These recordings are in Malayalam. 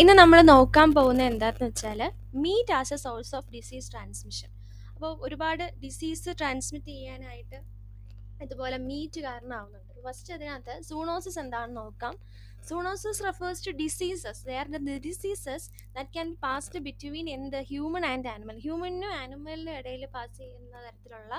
ഇന്ന് നമ്മൾ നോക്കാൻ പോകുന്നത് എന്താണെന്ന് വെച്ചാൽ meat as a source of disease transmission അപ്പോൾ ഒരുപാട് ഡിസീസ് ട്രാൻസ്മിറ്റ് ചെയ്യാനായിട്ട് ഇതുപോലെ മീറ്റ് കാരണമാവുന്നുണ്ട്. ഫസ്റ്റ് അതിനകത്ത് സൂണോസിസ് എന്താണെന്ന് നോക്കാം. Zoonosis refers to diseases are the diseases that can be passed between in the human and animal ഹ്യൂമനും ആനിമലിനും ഇടയിൽ പാസ് ചെയ്യുന്ന തരത്തിലുള്ള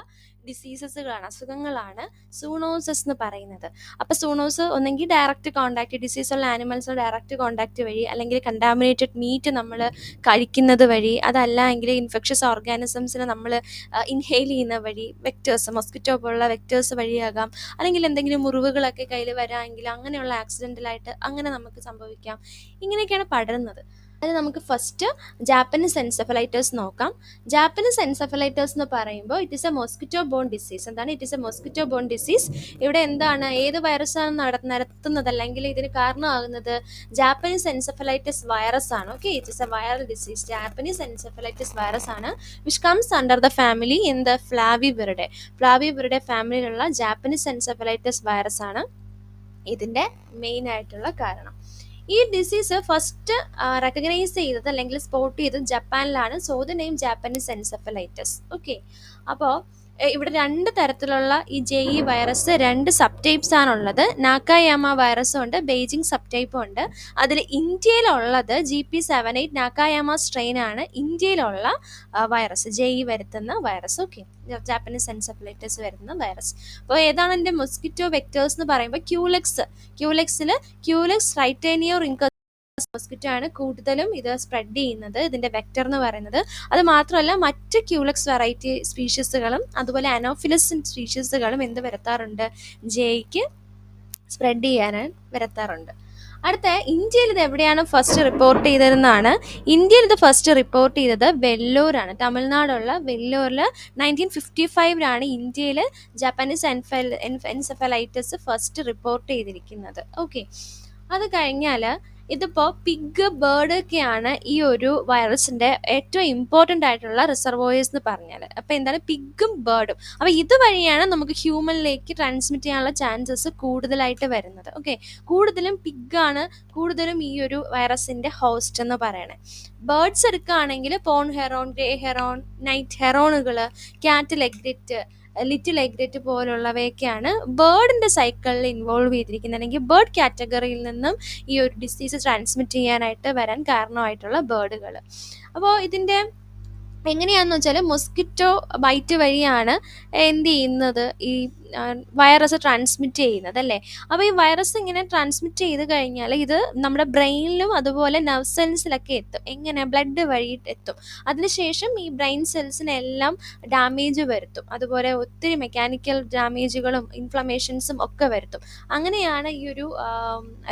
ഡിസീസസുകളാണ് അസുഖങ്ങളാണ് സൂണോസസ് എന്ന് പറയുന്നത്. അപ്പോൾ സൂണോസ് ഒന്നെങ്കിൽ ഡയറക്റ്റ് കോണ്ടാക്ട് ഡിസീസ് ഉള്ള ആനിമൽസ് ഡയറക്റ്റ് കോണ്ടാക്ട് വഴി അല്ലെങ്കിൽ കണ്ടാമിനേറ്റഡ് മീറ്റ് നമ്മൾ കഴിക്കുന്നത് വഴി അതല്ല എങ്കിൽ ഇൻഫെക്ഷസ് ഓർഗാനിസംസിനെ നമ്മൾ ഇൻഹെയിൽ ചെയ്യുന്ന വഴി വെക്ടേഴ്സ് മൊസ്കിറ്റോ പോലുള്ള വെക്ടേഴ്സ് വഴിയാകാം. അല്ലെങ്കിൽ എന്തെങ്കിലും മുറിവുകളൊക്കെ കയ്യിൽ വരാമെങ്കിൽ അങ്ങനെയുള്ള ആക്സിഡന്റലായിട്ട് അങ്ങനെ നമുക്ക് സംഭവിക്കാം. ഇങ്ങനെയൊക്കെയാണ് പടരുന്നത്. അത് നമുക്ക് ഫസ്റ്റ് ജാപ്പനീസ് എൻസെഫലൈറ്റേഴ്സ് നോക്കാം. ജാപ്പനീസ് എൻസെഫലൈറ്റേഴ്സ് എന്ന് പറയുമ്പോൾ it is a mosquito borne disease എന്താണ്? It is a mosquito borne disease ഇവിടെ എന്താണ്? ഏത് വൈറസാണ് നട നടത്തുന്നത്? അല്ലെങ്കിൽ ഇതിന് കാരണമാകുന്നത് ജാപ്പനീസ് എൻസെഫലൈറ്റിസ് വൈറസ് ആണ്. Okay it is a viral disease Japanese encephalitis virus ആണ്. Which comes under the family in the ഫ്ലാവിബിറുടെ ഫ്ലാവിബിറുടെ ഫാമിലിയിലുള്ള ജാപ്പനീസ് എൻസെഫലൈറ്റിസ് വൈറസ് ആണ്. ഇതിന്റെ മെയിൻ ആയിട്ടുള്ള കാരണം. ഈ ഡിസീസ് ഫസ്റ്റ് റെക്കഗ്നൈസ് ചെയ്തത് അല്ലെങ്കിൽ സ്പോട്ട് ചെയ്തത് ജപ്പാനിലാണ്. So the name Japanese encephalitis okay അപ്പോൾ ഇവിടെ രണ്ട് തരത്തിലുള്ള ഈ ജെ ഇ വൈറസ് രണ്ട് സബ് ടൈപ്സ് ആണുള്ളത്. നാക്കായാമ വൈറസും ഉണ്ട് ബെയ്ജിങ് സബ് ടൈപ്പും ഉണ്ട്. അതിൽ ഇന്ത്യയിലുള്ളത് G P seven eight Nakayama strain ആണ്. ഇന്ത്യയിലുള്ള വൈറസ് ജെ ഇ വരുത്തുന്ന വൈറസ് ഓക്കെ ജാപ്പനീസ് എൻസെഫലൈറ്റിസ് വരുന്ന വൈറസ് അപ്പോൾ ഏതാണ് എന്റെ മൊസ്കിറ്റോ വെക്ടേഴ്സ് എന്ന് പറയുമ്പോൾ ക്യൂലെക്സ് ക്യൂലെക്സിൽ ക്യൂലെക്സ് റൈറ്റേനിയോ റിങ്ക മോസ്കിറ്റോ ആണ് കൂടുതലും ഇത് സ്പ്രെഡ് ചെയ്യുന്നത് ഇതിന്റെ വെക്ടർ എന്ന് പറയുന്നത്. അത് മാത്രമല്ല മറ്റ് ക്യൂലക്സ് വെറൈറ്റി സ്പീഷീസുകളും അതുപോലെ അനോഫിലസ് സ്പീഷീസുകളും എന്ത് വരുത്താറുണ്ട്? ജെയ്ക്ക് സ്പ്രെഡ് ചെയ്യാൻ വരുത്താറുണ്ട്. അടുത്ത ഇന്ത്യയിൽ ഇത് എവിടെയാണ് ഫസ്റ്റ് റിപ്പോർട്ട് ചെയ്തതെന്നാണ് ഇന്ത്യയിൽ ഇത് ഫസ്റ്റ് റിപ്പോർട്ട് ചെയ്തത് വെല്ലൂരാണ്. തമിഴ്നാടുള്ള വെല്ലൂരിൽ നയന്റീൻ ഫിഫ്റ്റി ഫൈവിലാണ് ഇന്ത്യയിൽ ജാപ്പനീസ് എൻഫെൽ എൻസെഫലൈറ്റിസ് ഫസ്റ്റ് റിപ്പോർട്ട് ചെയ്തിരിക്കുന്നത്. ഓക്കെ അത് കഴിഞ്ഞാൽ ഇതിപ്പോൾ പിഗ് ബേർഡ് ഒക്കെയാണ് ഈ ഒരു വൈറസിന്റെ ഏറ്റവും ഇമ്പോർട്ടന്റ് ആയിട്ടുള്ള റിസർവോയേഴ്സ് എന്ന് പറഞ്ഞാൽ അപ്പോൾ എന്താണ്? പിഗും ബേർഡും അപ്പോൾ ഇതുവഴിയാണ് നമുക്ക് ഹ്യൂമനിലേക്ക് ട്രാൻസ്മിറ്റ് ചെയ്യാനുള്ള ചാൻസസ് കൂടുതലായിട്ട് വരുന്നത്. ഓക്കെ കൂടുതലും പിഗാണ് കൂടുതലും ഈ ഒരു വൈറസിന്റെ ഹോസ്റ്റ് എന്ന് പറയണേ. ബേർഡ്സ് എടുക്കുകയാണെങ്കിൽ pond heron grey heron night ഹെറോണുകൾ cattle egret little egret പോലുള്ളവയൊക്കെയാണ് ബേർഡിന്റെ സൈക്കിളിൽ ഇൻവോൾവ് ചെയ്തിരിക്കുന്നത്. അല്ലെങ്കിൽ ബേർഡ് കാറ്റഗറിയിൽ നിന്നും ഈ ഒരു ഡിസീസ് ട്രാൻസ്മിറ്റ് ചെയ്യാനായിട്ട് വരാൻ കാരണമായിട്ടുള്ള ബേർഡുകൾ. അപ്പോൾ ഇതിന്റെ എങ്ങനെയാണെന്ന് വെച്ചാൽ മൊസ്കിറ്റോ ബൈറ്റ് വഴിയാണ് എന്ത് ചെയ്യുന്നത്? ഈ വൈറസ് ട്രാൻസ്മിറ്റ് ചെയ്യുന്നത് അല്ലേ അപ്പോൾ ഈ വൈറസ് ഇങ്ങനെ ട്രാൻസ്മിറ്റ് ചെയ്ത് കഴിഞ്ഞാൽ ഇത് നമ്മുടെ ബ്രെയിനിലും അതുപോലെ നെർവ് സെൽസിലൊക്കെ എത്തും. എങ്ങനെ? ബ്ലഡ് വഴി എത്തും. അതിനുശേഷം ഈ ബ്രെയിൻ സെൽസിനെല്ലാം ഡാമേജ് വരുത്തും. അതുപോലെ ഒത്തിരി മെക്കാനിക്കൽ ഡാമേജുകളും ഇൻഫ്ലമേഷൻസും ഒക്കെ വരുത്തും. അങ്ങനെയാണ് ഈ ഒരു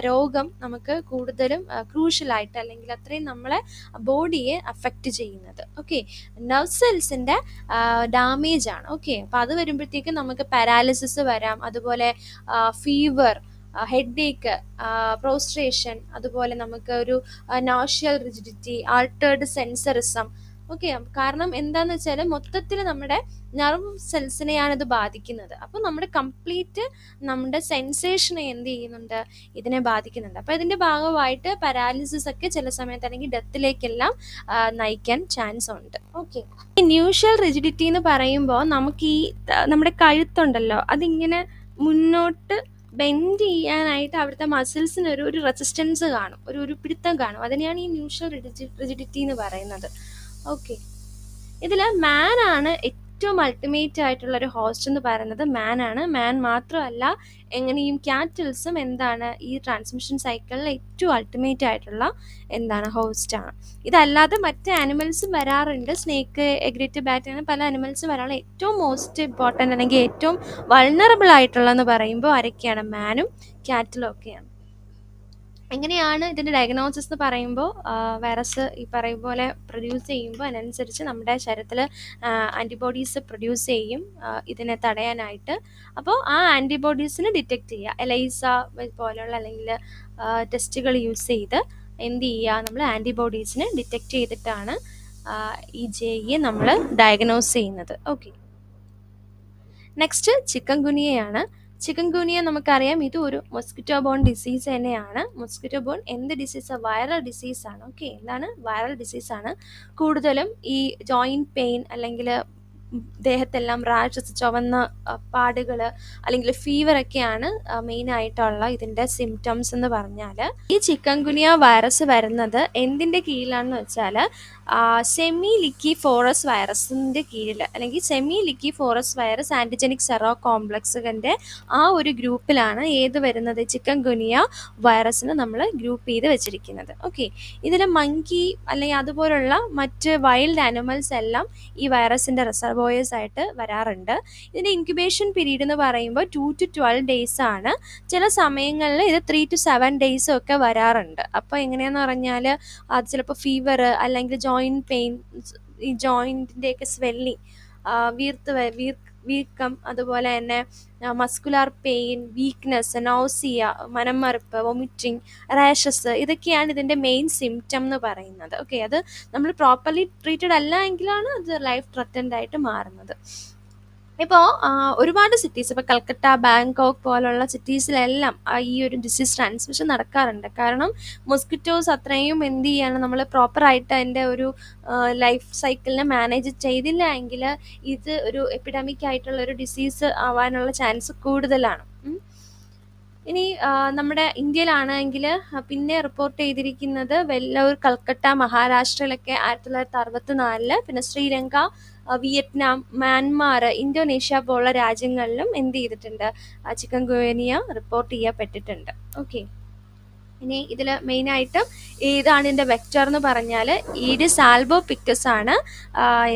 രോഗം നമുക്ക് കൂടുതലും ക്രൂഷ്യലായിട്ട് അല്ലെങ്കിൽ അത്രയും നമ്മളെ ബോഡിയെ അഫക്റ്റ് ചെയ്യുന്നത്. ഓക്കെ നെർവ് സെൽസിന്റെ ഡാമേജ് ആണ്. ഓക്കെ അപ്പോൾ അത് വരുമ്പോഴത്തേക്ക് നമുക്ക് പാരാലിസിസ് വരാം അതുപോലെ ഫീവർ ഹെഡ് ഏക്ക് പ്രോസ്ട്രേഷൻ അതുപോലെ നമുക്ക് ഒരു nuchal rigidity altered sensorium okay കാരണം എന്താന്ന് വെച്ചാൽ മൊത്തത്തിൽ നമ്മുടെ നെർവ് സെൽസിനെയാണ് ഇത് ബാധിക്കുന്നത്. അപ്പോൾ നമ്മുടെ കംപ്ലീറ്റ് നമ്മുടെ സെൻസേഷനെ എന്ത് ചെയ്യുന്നുണ്ട്? ഇതിനെ ബാധിക്കുന്നുണ്ട്. അപ്പോൾ ഇതിന്റെ ഭാഗമായിട്ട് പാരാലിസിസ് ഒക്കെ ചില സമയത്ത് അല്ലെങ്കിൽ ഡെത്തിലേക്കെല്ലാം നയിക്കാൻ ചാൻസ് ഉണ്ട്. ഓക്കെ ഈ ന്യൂഷ്യൽ റിജിഡിറ്റി എന്ന് പറയുമ്പോൾ നമുക്ക് ഈ നമ്മുടെ കഴുത്തുണ്ടല്ലോ അതിങ്ങനെ മുന്നോട്ട് ബെൻഡ് ചെയ്യാനായിട്ട് അവിടുത്തെ മസിൽസിന് ഒരു ഒരു റെസിസ്റ്റൻസ് കാണും. ഒരു ഒരു പിടുത്തം കാണും. അതിനെയാണ് ഈ ന്യൂഷ്യൽ റിജിഡിറ്റി എന്ന് പറയുന്നത്. ഓക്കെ ഇതിൽ മാൻ ആണ് ഏറ്റവും അൾട്ടിമേറ്റ് ആയിട്ടുള്ള ഒരു ഹോസ്റ്റ് എന്ന് പറയുന്നത് മാൻ ആണ്. മാൻ മാത്രമല്ല എങ്ങനെയും ക്യാറ്റിൽസും എന്താണ് ഈ ട്രാൻസ്മിഷൻ സൈക്കിളിൽ ഏറ്റവും അൾട്ടിമേറ്റ് ആയിട്ടുള്ള എന്താണ് ഹോസ്റ്റ് ആണ്. ഇതല്ലാതെ മറ്റ് ആനിമൽസും വരാറുണ്ട്. സ്നേക്ക് എഗ്രിറ്റ് ബാറ്റ് അങ്ങനെ പല ആനിമൽസും വരാനുള്ള ഏറ്റവും മോസ്റ്റ് ഇമ്പോർട്ടന്റ് അല്ലെങ്കിൽ ഏറ്റവും വൾണറബിൾ ആയിട്ടുള്ളതെന്ന് പറയുമ്പോൾ ആരൊക്കെയാണ്? മാനും ക്യാറ്റിലും ഒക്കെയാണ്. എങ്ങനെയാണ് ഇതിന്റെ ഡയഗ്നോസിസ് എന്ന് പറയുമ്പോൾ വൈറസ് ഈ പറയും പോലെ പ്രൊഡ്യൂസ് ചെയ്യുമ്പോൾ അതിനനുസരിച്ച് നമ്മുടെ ശരീരത്തിൽ ആന്റിബോഡീസ് പ്രൊഡ്യൂസ് ചെയ്യും ഇതിനെ തടയാനായിട്ട്. അപ്പോൾ ആ ആന്റിബോഡീസിനെ ഡിറ്റക്റ്റ് ചെയ്യുക. എലൈസ പോലെയുള്ള അല്ലെങ്കിൽ ടെസ്റ്റുകൾ യൂസ് ചെയ്ത് എന്ത് ചെയ്യുക? നമ്മൾ ആന്റിബോഡീസിനെ ഡിറ്റക്റ്റ് ചെയ്തിട്ടാണ് ഈ ജെയെ നമ്മൾ ഡയഗ്നോസ് ചെയ്യുന്നത്. ഓക്കെ നെക്സ്റ്റ് ചിക്കൻ ഗുനിയയാണ്. ചിക്കൻ ഗുനിയ നമുക്കറിയാം ഇത് ഒരു മൊസ്കിറ്റോ ബോൺ ഡിസീസ് തന്നെയാണ്. മൊസ്കിറ്റോ ബോൺ എന്ത് ഡിസീസ് വൈറൽ ഡിസീസ് ആണ്. ഓക്കെ എന്താണ്? വൈറൽ ഡിസീസ് ആണ്. കൂടുതലും ഈ ജോയിന്റ് പെയിൻ അല്ലെങ്കിൽ ദേഹത്തെല്ലാം റാഷസ് ചുവന്ന പാടുകൾ അല്ലെങ്കിൽ ഫീവറൊക്കെയാണ് മെയിൻ ആയിട്ടുള്ള ഇതിന്റെ സിംറ്റംസ് എന്ന് പറഞ്ഞാൽ ഈ ചിക്കൻ ഗുനിയ വൈറസ് വരുന്നത് എന്തിന്റെ കീഴിലാണെന്ന് വെച്ചാൽ സെമി ലിക്കി ഫോറസ് വൈറസിന്റെ കീഴിൽ അല്ലെങ്കിൽ Semliki forest virus antigenic സെറോ കോംപ്ലക്സുകളുടെ ആ ഒരു ഗ്രൂപ്പിലാണ് ഏത് വരുന്നത് ചിക്കൻ ഗുനിയ വൈറസിന് നമ്മൾ ഗ്രൂപ്പ് ചെയ്ത് വെച്ചിരിക്കുന്നത്. ഓക്കെ ഇതിൽ മങ്കി അല്ലെങ്കിൽ അതുപോലുള്ള മറ്റ് വൈൽഡ് ആനിമൽസ് എല്ലാം ഈ വൈറസിന്റെ റിസർവോയേഴ്സ് ആയിട്ട് വരാറുണ്ട്. ഇതിന്റെ ഇൻക്യുബേഷൻ പീരീഡ് എന്ന് പറയുമ്പോൾ ടു ടു ട്വൽവ് ഡേയ്സ് ആണ്. ചില സമയങ്ങളിൽ ഇത് ത്രീ ടു സെവൻ ഡേയ്സും ഒക്കെ വരാറുണ്ട്. അപ്പോൾ എങ്ങനെയാന്ന് പറഞ്ഞാൽ അത് ചിലപ്പോൾ ഫീവർ അല്ലെങ്കിൽ ജോയിന്റ് പെയിൻ ഈ ജോയിന്റിന്റെയൊക്കെ സ്വെല്ലിങ് വീർത്ത് വീർത്ത് വീർ വീക്കം അതുപോലെ തന്നെ മസ്കുലാർ പെയിൻ വീക്ക്നെസ് നൗസിയ മനംമറുപ്പ് വൊമിറ്റിംഗ് റാഷസ് ഇതൊക്കെയാണ് ഇതിന്റെ മെയിൻ സിംറ്റം എന്ന് പറയുന്നത്. ഓക്കെ അത് നമ്മൾ പ്രോപ്പർലി ട്രീറ്റഡ് അല്ല എങ്കിലാണ് അത് ലൈഫ് ത്രട്ടൻഡ് ആയിട്ട് മാറുന്നത്. ഇപ്പോൾ ഒരുപാട് സിറ്റീസ് ഇപ്പോൾ കൽക്കട്ട ബാങ്കോക്ക് പോലുള്ള സിറ്റീസിലെല്ലാം ഈ ഒരു ഡിസീസ് ട്രാൻസ്മിഷൻ നടക്കാറുണ്ട്. കാരണം മൊസ്കിറ്റോസ് അത്രയും എന്ത് ചെയ്യാണ് നമ്മൾ പ്രോപ്പറായിട്ട് അതിന്റെ ഒരു ലൈഫ് സൈക്കിളിനെ മാനേജ് ചെയ്തില്ല എങ്കിൽ ഇത് ഒരു എപ്പിഡമിക് ആയിട്ടുള്ള ഒരു ഡിസീസ് ആവാനുള്ള ചാൻസ് കൂടുതലാണ്. ഇനി നമ്മുടെ ഇന്ത്യയിലാണെങ്കിൽ പിന്നെ റിപ്പോർട്ട് ചെയ്തിരിക്കുന്നത് വെല്ലൂർ കൽക്കട്ട മഹാരാഷ്ട്രയിലൊക്കെ ആയിരത്തി തൊള്ളായിരത്തി അറുപത്തി നാലിൽ പിന്നെ ശ്രീലങ്ക വിയറ്റ്നാം മ്യാൻമാർ ഇന്തോനേഷ്യ പോലുള്ള രാജ്യങ്ങളിലും എന്ത് ചെയ്തിട്ടുണ്ട്? ചിക്കൻ ഗുവേനിയ റിപ്പോർട്ട് ചെയ്യപ്പെട്ടിട്ടുണ്ട്. ഓക്കെ ഇനി ഇതിൽ മെയിനായിട്ട് ഏതാണ് ഇതിന്റെ വെക്ടർ എന്ന് പറഞ്ഞാൽ ഈഡിസ് ആൽബോ പിക്ടസ് ആണ്.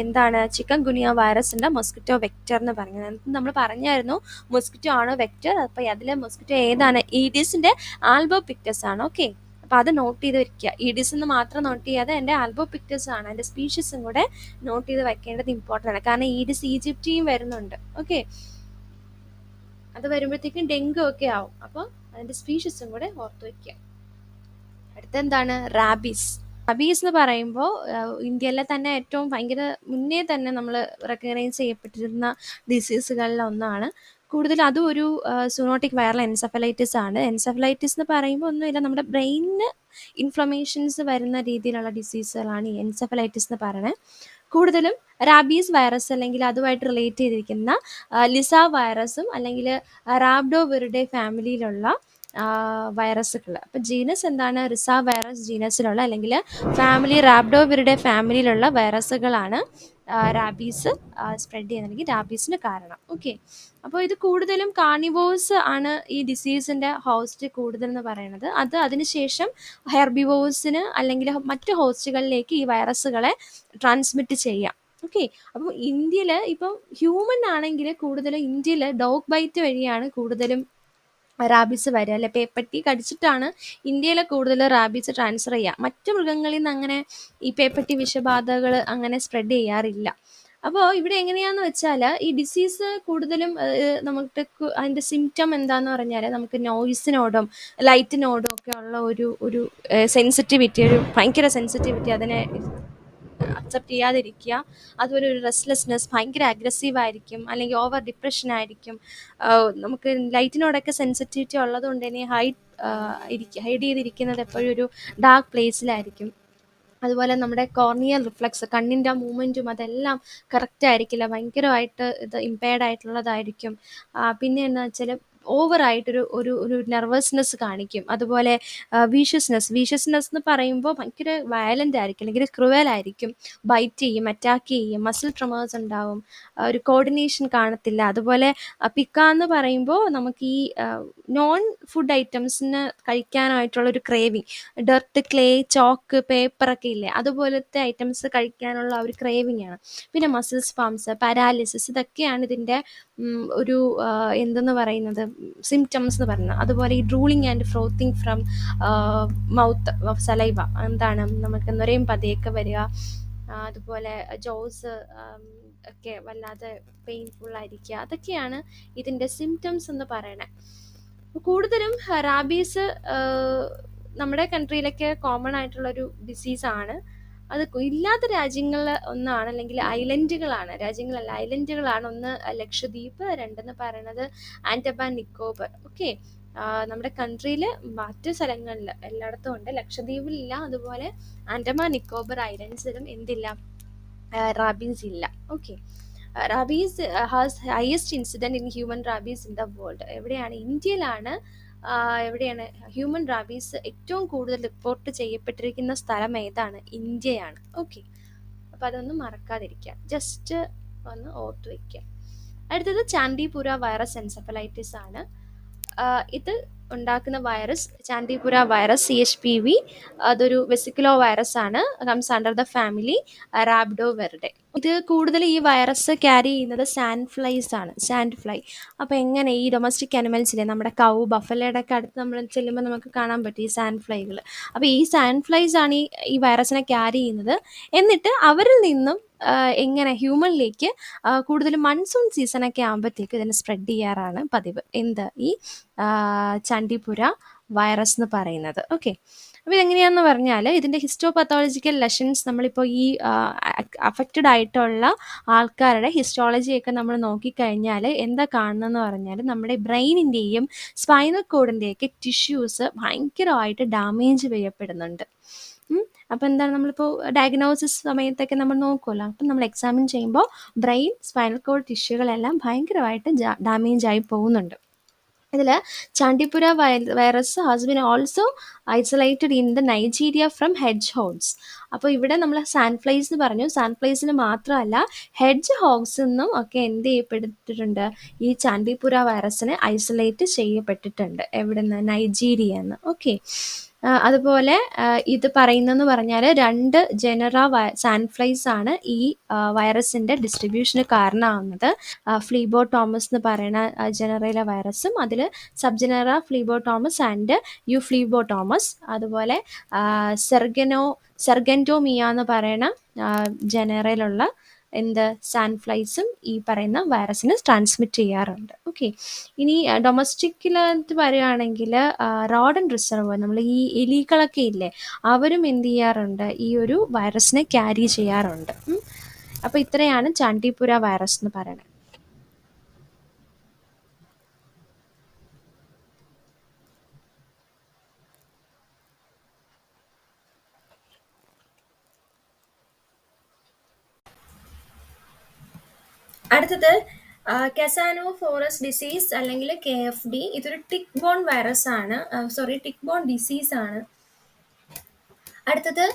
എന്താണ് ചിക്കൻ ഗുനിയ വൈറസിന്റെ മൊസ്കിറ്റോ വെക്ടർ എന്ന് പറഞ്ഞത്. നമ്മൾ പറഞ്ഞായിരുന്നു മൊസ്കിറ്റോ ആണ് വെക്ടർ അപ്പോൾ അതിലെ മൊസ്കിറ്റോ ഏതാണ്? ഈഡിസിന്റെ ആൽബോ പിക്ടസ് ആണ്. ഓക്കെ അപ്പോൾ അത് നോട്ട് ചെയ്ത് വെക്കുക. ഇഡിസ് എന്ന് മാത്രം നോട്ട് ചെയ്യാതെ എന്റെ ആൽബോ പിക്ചേഴ്സാണ് എന്റെ സ്പീഷീസും കൂടെ നോട്ട് ചെയ്ത് വെക്കേണ്ടത് ഇമ്പോർട്ടന്റ് ആണ്. കാരണം ഈഡിസ് ഈജിപ്റ്റിയും വരുന്നുണ്ട്. ഓക്കെ അത് വരുമ്പോഴത്തേക്കും ഡെങ്കു ഒക്കെ ആവും. അപ്പോൾ അതിന്റെ സ്പീഷീസും കൂടെ ഓർത്ത് വയ്ക്കുക അടുത്തെന്താണ് റാബീസ് റാബീസ് എന്ന് പറയുമ്പോൾ ഇന്ത്യയിലെ തന്നെ ഏറ്റവും ഭയങ്കര മുന്നേ തന്നെ നമ്മൾ റെക്കഗ്നൈസ് ചെയ്യപ്പെട്ടിരുന്ന ഡിസീസുകളിൽ ഒന്നാണ് കൂടുതൽ അതും ഒരു സുനോട്ടിക് വൈറൽ എൻസഫലൈറ്റിസ് ആണ്. എൻസഫലൈറ്റിസ് എന്ന് പറയുമ്പോൾ ഒന്നുമില്ല നമ്മുടെ ബ്രെയിനിന് ഇൻഫ്ലമേഷൻസ് വരുന്ന രീതിയിലുള്ള ഡിസീസുകളാണ് ഈ എൻസഫലൈറ്റിസ് എന്ന് പറയുന്നത്. കൂടുതലും റാബീസ് വൈറസ് അല്ലെങ്കിൽ അതുമായിട്ട് റിലേറ്റ് ചെയ്തിരിക്കുന്ന ലിസ വൈറസും അല്ലെങ്കിൽ റാബ്ഡോവറുടെ ഫാമിലിയിലുള്ള വൈറസുകൾ. അപ്പം ജീനസ് എന്താണ്? റിസ വൈറസ് ജീനസിലുള്ള അല്ലെങ്കിൽ ഫാമിലി റാബ്ഡോവിറുടെ ഫാമിലിയിലുള്ള വൈറസുകളാണ് റാബീസ് സ്പ്രെഡ് ചെയ്യുന്നതെങ്കിൽ റാബീസിന് കാരണം. ഓക്കെ. അപ്പോൾ ഇത് കൂടുതലും കാണിവോസ് ആണ് ഈ ഡിസീസിന്റെ ഹോസ്റ്റ് കൂടുതൽ എന്ന് പറയുന്നത്. അത് അതിനുശേഷം ഹെർബിവോഴ്സിന് അല്ലെങ്കിൽ മറ്റ് ഹോസ്റ്റുകളിലേക്ക് ഈ വൈറസുകളെ ട്രാൻസ്മിറ്റ് ചെയ്യാം. ഓക്കെ. അപ്പോൾ ഇന്ത്യയിൽ ഇപ്പം ഹ്യൂമൻ ആണെങ്കിൽ കൂടുതലും ഇന്ത്യയിൽ ഡോഗ് ബൈറ്റ് വഴിയാണ് കൂടുതലും റാബീസ് വരിക അല്ലെ? പേപ്പട്ടി കടിച്ചിട്ടാണ് ഇന്ത്യയിലെ കൂടുതൽ റാബീസ് ട്രാൻസ്ഫർ ചെയ്യുക. മറ്റു മൃഗങ്ങളിൽ നിന്ന് അങ്ങനെ ഈ പേപ്പറ്റി വിഷബാധകൾ അങ്ങനെ സ്പ്രെഡ് ചെയ്യാറില്ല. അപ്പോൾ ഇവിടെ എങ്ങനെയാന്ന് വെച്ചാൽ ഈ ഡിസീസ് കൂടുതലും നമുക്ക് അതിന്റെ സിംറ്റം എന്താന്ന് പറഞ്ഞാൽ നമുക്ക് നോയിസിനോടും ലൈറ്റിനോടും ഒക്കെ ഉള്ള ഒരു ഒരു സെൻസിറ്റിവിറ്റി ഒരു ഭയങ്കര സെൻസിറ്റിവിറ്റി അതിനെ അക്സെപ്റ്റ് ചെയ്യാതിരിക്കുക. അതുപോലെ ഒരു റെസ്ലെസ്നെസ് ഭയങ്കര അഗ്രസീവ് ആയിരിക്കും. അല്ലെങ്കിൽ ഓവർ ഡിപ്രഷൻ ആയിരിക്കും. നമുക്ക് ലൈറ്റിനോടൊക്കെ സെൻസിറ്റിവിറ്റി ഉള്ളതുകൊണ്ട് തന്നെ ഹൈഡ് ഇരിക്കുക ഹൈഡ് ചെയ്തിരിക്കുന്നത് എപ്പോഴും ഒരു ഡാർക്ക് പ്ലേസിലായിരിക്കും അതുപോലെ നമ്മുടെ കോർണിയൽ റിഫ്ലക്സ് കണ്ണിന്റെ മൂവ്മെന്റും അതെല്ലാം കറക്റ്റ് ആയിരിക്കില്ല. ഭയങ്കരമായിട്ട് ഇത് ഇമ്പയർഡ് ആയിട്ടുള്ളതായിരിക്കും. പിന്നെ എന്താ വെച്ചാൽ ഓവറായിട്ടൊരു ഒരു ഒരു നെർവസ്നെസ് കാണിക്കും. അതുപോലെ വീഷ്യസ്നെസ് വീഷ്യസ്നെസ് എന്ന് പറയുമ്പോൾ ഭയങ്കര വയലന്റ് ആയിരിക്കും. അല്ലെങ്കിൽ ക്രുവൽ ആയിരിക്കും. ബൈറ്റ് ചെയ്യും അറ്റാക്ക് ചെയ്യും. മസിൽ ട്രമേഴ്സ് ഉണ്ടാവും. ഒരു കോർഡിനേഷൻ കാണത്തില്ല. അതുപോലെ പിക്ക എന്ന് പറയുമ്പോൾ നമുക്ക് ഈ നോൺ ഫുഡ് ഐറ്റംസിന് കഴിക്കാനായിട്ടുള്ള ഒരു ക്രേവിങ് ഡർട്ട് ക്ലേ ചോക്ക് പേപ്പറൊക്കെ ഇല്ലേ? അതുപോലത്തെ ഐറ്റംസ് കഴിക്കാനുള്ള ഒരു ക്രേവിങ് ആണ്. പിന്നെ മസിൽസ് പാംസ് പാരാലിസിസ് ഇതൊക്കെയാണ് ഇതിന്റെ ഒരു എന്തെന്ന് പറയുന്നത് സിംറ്റംസ് എന്ന് പറയുന്നത്. അതുപോലെ ഈ drooling and frothing from mouth saliva എന്താണ് നമുക്ക് നൊരയും പതയൊക്കെ വരിക അതുപോലെ ജോസ് ഒക്കെ വല്ലാതെ പെയിൻഫുൾ ആയിരിക്കുക. അതൊക്കെയാണ് ഇതിന്റെ സിംറ്റംസ് എന്ന് പറയണത് കൂടുതലും റാബീസ് നമ്മുടെ കൺട്രിയിലൊക്കെ കോമൺ ആയിട്ടുള്ളൊരു ഡിസീസാണ് അത് ഇല്ലാത്ത രാജ്യങ്ങൾ ഒന്നാണ് അല്ലെങ്കിൽ ഐലൻഡുകളാണ്. രാജ്യങ്ങളല്ല ഐലൻഡുകളാണ് ഒന്ന് ലക്ഷദ്വീപ് രണ്ടെന്ന് പറയുന്നത് ആൻഡമാൻ നിക്കോബർ. ഓക്കെ. നമ്മുടെ കൺട്രിയിൽ മറ്റു സ്ഥലങ്ങളിൽ എല്ലായിടത്തും ഉണ്ട്. ലക്ഷദ്വീപിലില്ല. അതുപോലെ ആൻഡമാൻ നിക്കോബർ ഐലൻഡ്സിലും എന്തില്ല? റാബീസ് ഇല്ല. Okay. Rabies has highest incident in human rabies in the world. എവിടെയാണ്? ഇന്ത്യയിലാണ് എവിടെയാണ്? ഹ്യൂമൻ റാബീസ് ഏറ്റവും കൂടുതൽ റിപ്പോർട്ട് ചെയ്യപ്പെട്ടിരിക്കുന്ന സ്ഥലം ഏതാണ്? ഇന്ത്യയാണ്. ഓക്കെ അപ്പോൾ അതൊന്നും മറക്കാതിരിക്കുക. ജസ്റ്റ് ഒന്ന് ഓർത്ത് വയ്ക്കുക അടുത്തത് ചാൻഡിപുര വൈറസ് എൻസഫലൈറ്റിസ് ആണ്. ഇത് ഉണ്ടാക്കുന്ന virus Chandipura virus C H P V അതൊരു വെസിക്കുലോ വൈറസ് ആണ്. Comes under the family Rhabdoviridae ഇത് കൂടുതൽ ഈ വൈറസ് ക്യാരി ചെയ്യുന്നത് സാൻഡ് ഫ്ലൈസ് ആണ്. സാൻഡ് ഫ്ലൈ അപ്പോൾ എങ്ങനെ ഈ ഡൊമസ്റ്റിക് അനിമൽസിലെ നമ്മുടെ കൗ ബഫലയുടെ ഒക്കെ അടുത്ത് നമ്മൾ ചെല്ലുമ്പോൾ നമുക്ക് കാണാൻ പറ്റും ഈ സാൻഡ് ഫ്ലൈകൾ അപ്പോൾ ഈ സാൻഡ് ഫ്ലൈസ് ആണ് ഈ ഈ വൈറസിനെ ക്യാരി ചെയ്യുന്നത്. എന്നിട്ട് അവരിൽ നിന്നും എങ്ങനെ ഹ്യൂമനിലേക്ക് കൂടുതൽ മൺസൂൺ സീസണൊക്കെ ആകുമ്പോഴത്തേക്ക് ഇതിനെ സ്പ്രെഡ് ചെയ്യാറാണ് പതിവ്. എന്ത്? ഈ ചണ്ടിപുര വൈറസ് എന്ന് പറയുന്നത്. ഓക്കെ അപ്പോൾ ഇതെങ്ങനെയാണെന്ന് പറഞ്ഞാൽ ഇതിന്റെ ഹിസ്റ്റോപത്തോളജിക്കൽ ലെഷൻസ് നമ്മളിപ്പോൾ ഈ അഫക്റ്റഡ് ആയിട്ടുള്ള ആൾക്കാരുടെ ഹിസ്റ്റോളജിയൊക്കെ നമ്മൾ നോക്കിക്കഴിഞ്ഞാൽ എന്താ കാണുന്നതെന്ന് പറഞ്ഞാൽ നമ്മുടെ ബ്രെയിനിന്റെയും സ്പൈനൽ കോഡിന്റെയൊക്കെ ടിഷ്യൂസ് ഭയങ്കരമായിട്ട് ഡാമേജ് ചെയ്യപ്പെടുന്നുണ്ട്. അപ്പോൾ എന്താണ് നമ്മളിപ്പോൾ ഡയഗ്നോസിസ് സമയത്തൊക്കെ നമ്മൾ നോക്കുമല്ലോ അപ്പം നമ്മൾ എക്സാമിൻ ചെയ്യുമ്പോൾ ബ്രെയിൻ സ്പൈനൽ കോഡ് ടിഷ്യൂകളെല്ലാം ഭയങ്കരമായിട്ട് ഡാമേജ് ആയി പോകുന്നുണ്ട്. ഇതിൽ Chandipura virus has been also isolated in the Nigeria from hedgehogs അപ്പോൾ ഇവിടെ നമ്മൾ സാൻഫ്ലൈസ് എന്ന് പറഞ്ഞു. സാൻഫ്ലൈസിന് മാത്രമല്ല ഹെഡ്ജ് ഹോഗ്സ് എന്നും ഒക്കെ എന്ത് ചെയ്യപ്പെട്ടിട്ടുണ്ട്? ഈ ചാണ്ടിപുര വൈറസിനെ ഐസൊലേറ്റ് ചെയ്യപ്പെട്ടിട്ടുണ്ട്. എവിടെ നിന്ന് നൈജീരിയ എന്ന് ഓക്കെ അതുപോലെ ഇത് പറയുന്നതെന്ന് പറഞ്ഞാൽ രണ്ട് ജനറ സാൻഫ്ലൈസ് ആണ് ഈ വൈറസിന്റെ ഡിസ്ട്രിബ്യൂഷന് കാരണമാകുന്നത് ഫ്ലീബോ ടോമസ് എന്ന് പറയുന്ന ജനറയിലെ വൈറസും അതിൽ sub genera Phlebotomus and U ഫ്ലീബോ Tom's അതുപോലെ സെർഗനോ സെർഗന്റോമിയ എന്ന് പറയുന്ന ജനറയിലുള്ള എന്ത് സാൻഫ്ലൈസും ഈ പറയുന്ന വൈറസിന് ട്രാൻസ്മിറ്റ് ചെയ്യാറുണ്ട്. ഓക്കെ ഇനി ഡൊമസ്റ്റിക്കിലത്ത് പറയുകയാണെങ്കിൽ റോഡൻ റിസർവ് നമ്മൾ ഈ എലികളൊക്കെ ഇല്ലേ അവരും എന്ത് ചെയ്യാറുണ്ട് ഈ ഒരു വൈറസിനെ ക്യാരി ചെയ്യാറുണ്ട്. അപ്പോൾ ഇത്രയാണ് ചാണ്ടിപുര വൈറസ് എന്ന് പറയുന്നത്. അടുത്തത് കസാനോ ഫോറസ് ഡിസീസ് അല്ലെങ്കിൽ കെ എഫ് ഡി ഇതൊരു ടിക് ബോൺ വൈറസ് ആണ്. സോറി ടിക് ബോൺ ഡിസീസ് ആണ്. അടുത്തത്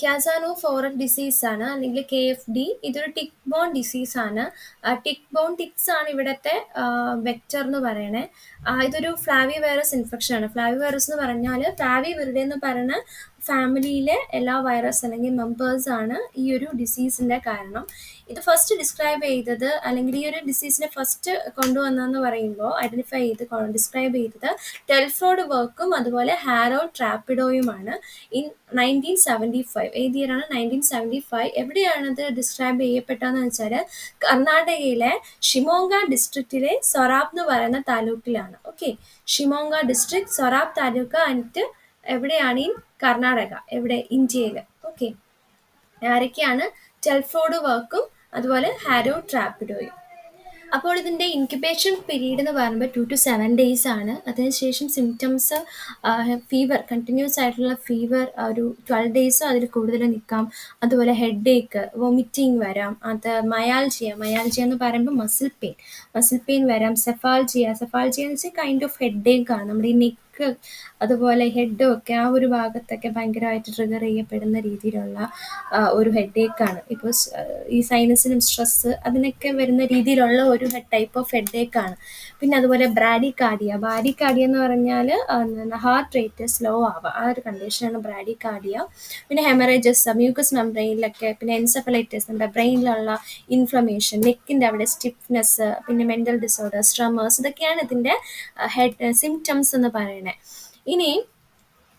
ക്യാസാനോ ഫോറൻ ഡിസീസ് ആണ് അല്ലെങ്കിൽ കെ എഫ് ഡി ഇതൊരു ടിക് ബോൺ ഡിസീസ് ആണ്. ടിക് ബോൺ ടിക്സ് ആണ് ഇവിടുത്തെ വെക്ടർ എന്ന് പറയണേ. ഇതൊരു ഫ്ലാവി വൈറസ് ഇൻഫെക്ഷൻ ആണ്. ഫ്ലാവി വൈറസ് എന്ന് പറഞ്ഞാൽ ഫ്ലാവി വെറുതെ എന്ന് പറയുന്ന ഫാമിലിയിലെ എല്ലാ വൈറസ് അല്ലെങ്കിൽ മെമ്പേഴ്സ് ആണ് ഈ ഒരു ഡിസീസിന്റെ കാരണം. ഇത് ഫസ്റ്റ് ഡിസ്ക്രൈബ് ചെയ്തത് അല്ലെങ്കിൽ ഈ ഒരു ഡിസീസിനെ ഫസ്റ്റ് കൊണ്ടുവന്നതെന്ന് പറയുമ്പോൾ ഐഡന്റിഫൈ ചെയ്ത് ഡിസ്ക്രൈബ് ചെയ്തത് ടെൽഫ്രോഡ് വർക്കും അതുപോലെ ഹാരോ ട്രാപ്പിഡോയുമാണ് ഇൻ നയന്റീൻ സെവന്റി ഫൈവ് ഏത് ഇയറാണ് നയന്റീൻ സെവന്റി ഫൈവ് എവിടെയാണ് ഇത് ഡിസ്ക്രൈബ് ചെയ്യപ്പെട്ടതെന്ന് വെച്ചാൽ കർണാടകയിലെ ഷിമോങ്ക ഡിസ്ട്രിക്റ്റിലെ സൊറാബ് എന്ന് പറയുന്ന താലൂക്കിലാണ്. Okay Shimoga district Sorab taluk and എവിടെയാണ്? ഇൻ കർണാടക എവിടെ? ഇന്ത്യയിൽ ഓക്കെ ആരൊക്കെയാണ്? ടെൽഫോർഡ് വർക്കും അതുപോലെ ഹാരോ ട്രാപ്പിഡോയും അപ്പോൾ ഇതിന്റെ ഇൻക്യുബേഷൻ പീരീഡ് എന്ന് പറയുമ്പോൾ ടു ടു സെവൻ ഡേയ്സ് ആണ് അതിനുശേഷം സിംറ്റംസ് ഫീവർ കണ്ടിന്യൂസ് ആയിട്ടുള്ള ഫീവർ ഒരു ട്വൽവ് ഡേയ്സോ അതിൽ കൂടുതൽ നിൽക്കാം അതുപോലെ ഹെഡ് ഏക്ക് വൊമിറ്റിംഗ് വരാം അത് മയാൽജിയ മയാൽജിയ എന്ന് പറയുമ്പോൾ മസിൽ പെയിൻ മസിൽ പെയിൻ വരാം സെഫാൾജിയ സെഫാൾജിയ എന്ന് വെച്ചാൽ കൈൻഡ് ഓഫ് ഹെഡ് ഏക്ക് ആണ് നമ്മുടെ ഈ നെക്ക് അതുപോലെ ഹെഡും ഒക്കെ ആ ഒരു ഭാഗത്തൊക്കെ ഭയങ്കരമായിട്ട് ട്രിഗർ ചെയ്യപ്പെടുന്ന രീതിയിലുള്ള ഒരു ഹെഡ് ഏക്കാണ് ഇപ്പോൾ ഈ സൈനസിനും സ്ട്രെസ് അതിനൊക്കെ വരുന്ന രീതിയിലുള്ള ഒരു ടൈപ്പ് ഓഫ് ഹെഡ് ഏക്കാണ് പിന്നെ അതുപോലെ ബ്രാഡി കാർഡിയ ബ്രാഡി കാർഡിയ എന്ന് പറഞ്ഞാൽ ഹാർട്ട് റേറ്റ് സ്ലോ ആവുക ആ ഒരു കണ്ടീഷനാണ് ബ്രാഡി കാർഡിയ പിന്നെ ഹെമറേജസ് മ്യൂക്കസ് മെംബ്രെയിനിലൊക്കെ പിന്നെ എൻസഫലൈറ്റിസ് നമ്മുടെ ബ്രെയിനിലുള്ള ഇൻഫ്ലമേഷൻ നെക്കിന്റെ അവിടെ സ്റ്റിഫ്നെസ് പിന്നെ മെന്റൽ ഡിസോർഡർ സ്ട്രമേഴ്സ് ഇതൊക്കെയാണ് ഇതിന്റെ ഹെഡ് സിംറ്റംസ് എന്ന് പറയുന്നത്. ഇനി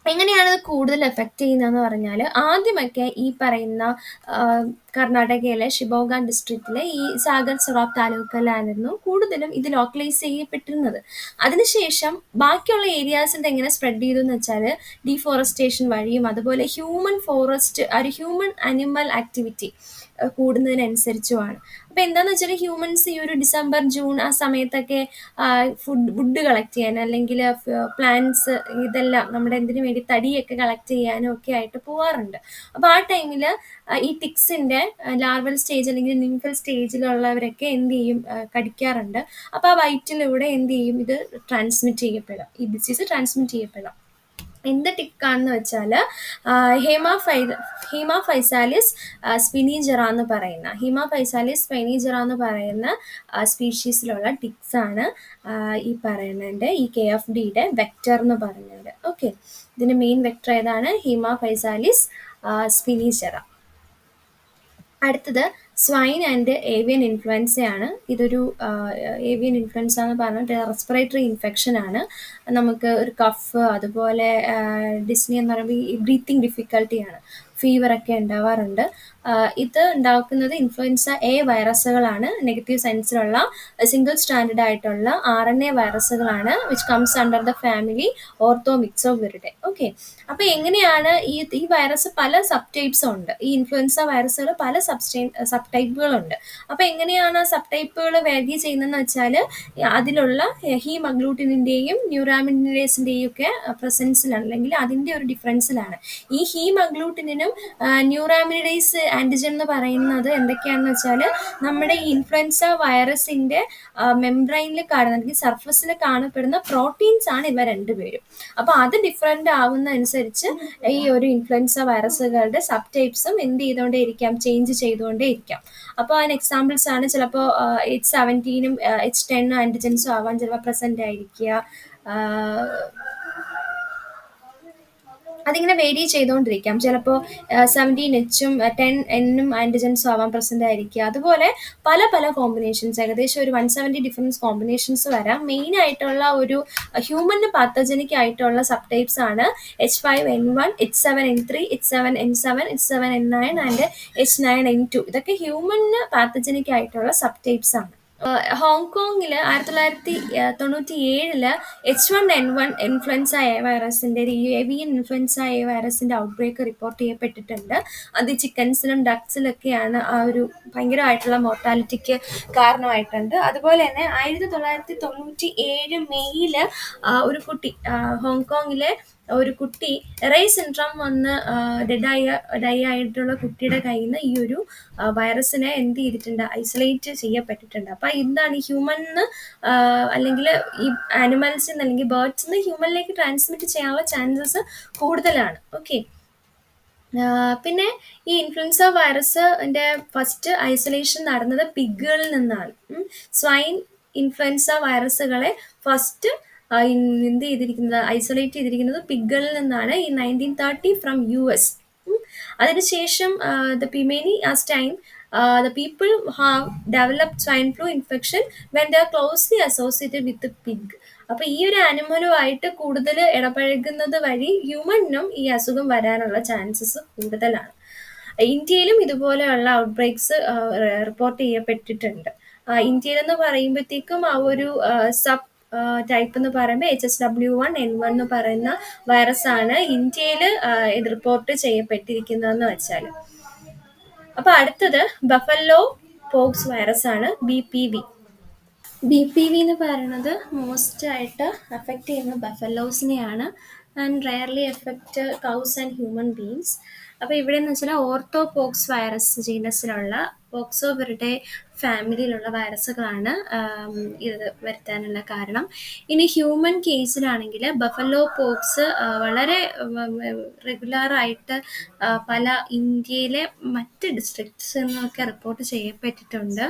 എങ്ങനെയാണ് ഇത് കൂടുതൽ എഫക്റ്റ് ചെയ്യുന്നതെന്ന് പറഞ്ഞാൽ ആദ്യമൊക്കെ ഈ പറയുന്ന കർണാടകയിലെ ഷിബോഗ ഡിസ്ട്രിക്റ്റിലെ ഈ സാഗർ സൊറാബ് താലൂക്കിലായിരുന്നു കൂടുതലും ഇത് ലോക്കലൈസ് ചെയ്യപ്പെട്ടിരുന്നത്. അതിനുശേഷം ബാക്കിയുള്ള ഏരിയാസിൽ എങ്ങനെ സ്പ്രെഡ് ചെയ്തു എന്ന് വെച്ചാൽ ഡീഫോറസ്റ്റേഷൻ വഴിയും അതുപോലെ ഹ്യൂമൻ ഫോറസ്റ്റ് ഒരു ഹ്യൂമൻ അനിമൽ ആക്ടിവിറ്റി കൂടുന്നതിനനുസരിച്ചുമാണ്. അപ്പോൾ എന്താണെന്ന് വെച്ചാൽ ഹ്യൂമൻസ് ഈ ഒരു ഡിസംബർ ജൂൺ ആ സമയത്തൊക്കെ ഫുഡ് ഫുഡ് കളക്ട് ചെയ്യാൻ അല്ലെങ്കിൽ പ്ലാന്റ്സ് ഇതെല്ലാം നമ്മുടെ എന്തിനു വേണ്ടി തടിയൊക്കെ കളക്ട് ചെയ്യാനും ഒക്കെ ആയിട്ട് പോവാറുണ്ട്. അപ്പോൾ ആ ടൈമിൽ ഈ ടിക്സിന്റെ ലാർവൽ സ്റ്റേജ് അല്ലെങ്കിൽ നിംഫൽ സ്റ്റേജിലുള്ളവരൊക്കെ എന്ത് ചെയ്യും കടിക്കാറുണ്ട്. അപ്പോൾ ആ വയറ്റിലൂടെ എന്ത് ചെയ്യും ഇത് ട്രാൻസ്മിറ്റ് ചെയ്യപ്പെടാം. ഈ ഡിസീസ് ട്രാൻസ്മിറ്റ് ചെയ്യപ്പെടാം. എന്ത് ടിക്കാണെന്ന് വെച്ചാൽ ഹേമ ഫൈ ഹീമ ഫൈസാലിസ് സ്പിനീജറ എന്ന് പറയുന്ന ഹീമ ഫൈസാലിസ് സ്പിനീജറ എന്ന് പറയുന്ന സ്പീഷീസിലുള്ള ടിക്സ് ആണ് ഈ പറയുന്നതിന്റെ ഈ കെ എഫ് ഡിയുടെ വെക്റ്റർ എന്ന് പറയുന്നത്. ഓക്കെ. ഇതിന്റെ മെയിൻ വെക്റ്റർ ഏതാണ്? ഹീമ ഫൈസാലിസ് സ്പിനീജറ അടുത്തത് സ്വൈൻ ആൻഡ് ഏവിയൻ ഇൻഫ്ലുവൻസയാണ് ഇതൊരു ഏവിയൻ ഇൻഫ്ലുവൻസ എന്ന് പറഞ്ഞിട്ട് റെസ്പിറേറ്ററി ഇൻഫെക്ഷൻ ആണ്. നമുക്ക് ഒരു കഫ് അതുപോലെ ഡിസ്നി എന്ന് പറയുമ്പോൾ ഈ ബ്രീത്തിങ് ഡിഫിക്കൽട്ടിയാണ് ഫീവറൊക്കെ ഉണ്ടാവാറുണ്ട്. ഇത് ഉണ്ടാക്കുന്നത് ഇൻഫ്ലുവൻസ എ വൈറസുകളാണ്. നെഗറ്റീവ് സയൻസിലുള്ള സിംഗിൾ സ്റ്റാൻഡേർഡ് ആയിട്ടുള്ള R N A വൈറസുകളാണ് which comes under the family Orthomyxoviridae okay അപ്പോൾ എങ്ങനെയാണ് ഈ ഈ വൈറസ് പല സബ് ടൈപ്സ് ഉണ്ട്. ഈ ഇൻഫ്ലുവൻസ വൈറസുകൾ പല സബ്സ്റ്റൈ സബ് ടൈപ്പുകളുണ്ട് അപ്പോൾ എങ്ങനെയാണ് സബ് ടൈപ്പുകൾ വേദി ചെയ്യുന്നതെന്ന് വെച്ചാൽ അതിലുള്ള ഹീമഗ്ലൂട്ടിനിന്റെയും ന്യൂറാമിനേസിന്റെയും ഒക്കെ പ്രസൻസിലാണ് അല്ലെങ്കിൽ അതിന്റെ ഒരു ഡിഫറൻസിലാണ് ഈ ഹീമഗ്ലൂട്ടിനും ന്യൂറാമിനിഡൈസ് ആന്റിജൻ എന്ന് പറയുന്നത് എന്തൊക്കെയാണെന്ന് വെച്ചാൽ നമ്മുടെ ഈ ഇൻഫ്ലുവൻസ വൈറസിന്റെ മെംബ്രൈനിൽ കാണുന്ന അല്ലെങ്കിൽ സർഫസിൽ കാണപ്പെടുന്ന പ്രോട്ടീൻസ് ആണ് ഇവ രണ്ടുപേരും. അപ്പോൾ അത് ഡിഫറെന്റ് ആവുന്നതനുസരിച്ച് ഈ ഒരു ഇൻഫ്ലുവൻസ വൈറസുകളുടെ സബ് ടൈപ്സും എന്ത് ചെയ്തുകൊണ്ടേ ഇരിക്കാം ചേഞ്ച് ചെയ്തുകൊണ്ടേ ഇരിക്കാം അപ്പോൾ അതിന് എക്സാമ്പിൾസ് ആണ് ചിലപ്പോൾ എച്ച് സെവന്റീനും എച്ച് ടെന്നും ആന്റിജൻസും ആവാൻ ചിലപ്പോൾ പ്രസന്റ് ആയിരിക്കുക. അതിങ്ങനെ വേരി ചെയ്തുകൊണ്ടിരിക്കാം. ചിലപ്പോൾ സെവന്റീൻ എച്ചും ടെൻ എന്നും ആന്റിജൻസും ആവാൻ പ്രസന്റ് ആയിരിക്കുക അതുപോലെ പല പല കോമ്പിനേഷൻസ് ഏകദേശം ഒരു വൺ സെവന്റി ഡിഫറൻസ് കോമ്പിനേഷൻസ് വരാം. മെയിൻ ആയിട്ടുള്ള ഒരു ഹ്യൂമന് പാത്തജനിക് ആയിട്ടുള്ള സബ് ടൈപ്സ് ആണ് H five N one H seven N three H seven N seven H seven N nine and H nine N two ഇതൊക്കെ ഹ്യൂമന് പാത്തജനിക് ആയിട്ടുള്ള സബ് ടൈപ്സ് ആണ്. ഹോങ്കോങ്ങിൽ ആയിരത്തി തൊള്ളായിരത്തി തൊണ്ണൂറ്റി ഏഴിൽ H one N one influenza A വൈറസിന്റെ ഈ ഏവിയൻ ഇൻഫ്ലുവൻസ എ വൈറസിന്റെ ഔട്ട്ബ്രേക്ക് റിപ്പോർട്ട് ചെയ്യപ്പെട്ടിട്ടുണ്ട്. അത് ചിക്കൻസിലും ഡക്സിലൊക്കെയാണ് ആ ഒരു ഭയങ്കരമായിട്ടുള്ള മോർട്ടാലിറ്റിക്ക് കാരണമായിട്ടുണ്ട്. അതുപോലെ തന്നെ ആയിരത്തി തൊള്ളായിരത്തി തൊണ്ണൂറ്റി ഏഴ് മെയ്യിൽ ഒരു കുട്ടി ഹോങ്കോങ്ങിലെ ഒരു കുട്ടി റേ സിൻഡ്രോം വന്ന് ഡെഡായ ഡൈ ആയിട്ടുള്ള കുട്ടിയുടെ കയ്യിൽ നിന്ന് ഈ ഒരു വൈറസിനെ എന്ത് ചെയ്തിട്ടുണ്ട് ഐസൊലേറ്റ് ചെയ്യപ്പെട്ടിട്ടുണ്ട്. അപ്പം എന്താണ് ഹ്യൂമൻ അല്ലെങ്കിൽ ഈ ആനിമൽസിൽ നിന്ന് അല്ലെങ്കിൽ ബേർഡ്സിൽ നിന്ന് ഹ്യൂമനിലേക്ക് ട്രാൻസ്മിറ്റ് ചെയ്യാനുള്ള ചാൻസസ് കൂടുതലാണ്. ഓക്കെ പിന്നെ ഈ ഇൻഫ്ലുവൻസ വൈറസിന്റെ ഫസ്റ്റ് ഐസൊലേഷൻ നടന്നത് പിഗുകളിൽ നിന്നാണ്. സ്വൈൻ ഇൻഫ്ലുവൻസ വൈറസുകളെ ഫസ്റ്റ് എന്ത് ചെയ്തിരിക്കുന്നത്? ഐസൊലേറ്റ് ചെയ്തിരിക്കുന്നത് പിഗ്ഗളിൽ നിന്നാണ് ഈ nineteen thirty from U S അതിനുശേഷം the പിമേനി as time the people have developed swine flu infection when the are closely associated with pig അപ്പൊ ഈ ഒരു ആനിമലുമായിട്ട് കൂടുതൽ ഇടപഴകുന്നത് വഴി ഹ്യൂമണിനും ഈ അസുഖം വരാനുള്ള ചാൻസസ് കൂടുതലാണ്. ഇന്ത്യയിലും ഇതുപോലെയുള്ള ഔട്ട്ബ്രേക്സ് റിപ്പോർട്ട് ചെയ്യപ്പെട്ടിട്ടുണ്ട്. ഇന്ത്യയിലെന്ന് പറയുമ്പോഴത്തേക്കും ആ ഒരു സബ് ടൈപ്പ് എന്ന് പറയുമ്പോൾ H S W one N one എന്ന് പറയുന്ന വൈറസ് ആണ് ഇന്ത്യയിൽ റിപ്പോർട്ട് ചെയ്യപ്പെട്ടിരിക്കുന്നതെന്ന് വെച്ചാൽ അപ്പൊ അടുത്തത് ബഫല്ലോ പോക്സ് വൈറസ് ആണ് B P V B P V എന്ന് പറയുന്നത് മോസ്റ്റ് ആയിട്ട് അഫക്റ്റ് ചെയ്യുന്ന ബഫലോസിനെയാണ് and rarely effect cows and human beings അപ്പോൾ ഇവിടെ എന്ന് വെച്ചാൽ ഓർത്തോപോക്സ് വൈറസ് ജീനസിലുള്ള പോക്സോ പോക്സോവരുടെ ഫാമിലിയിലുള്ള വൈറസുകളാണ് ഇത് വരുത്താനുള്ള കാരണം. ഇനി ഹ്യൂമൻ കേസിലാണെങ്കിൽ ബഫലോ പോക്സ് വളരെ റെഗുലറായിട്ട് പല ഇന്ത്യയിലെ മറ്റ് ഡിസ്ട്രിക്ട്സിൽ നിന്നൊക്കെ റിപ്പോർട്ട് ചെയ്യപ്പെട്ടിട്ടുണ്ട്.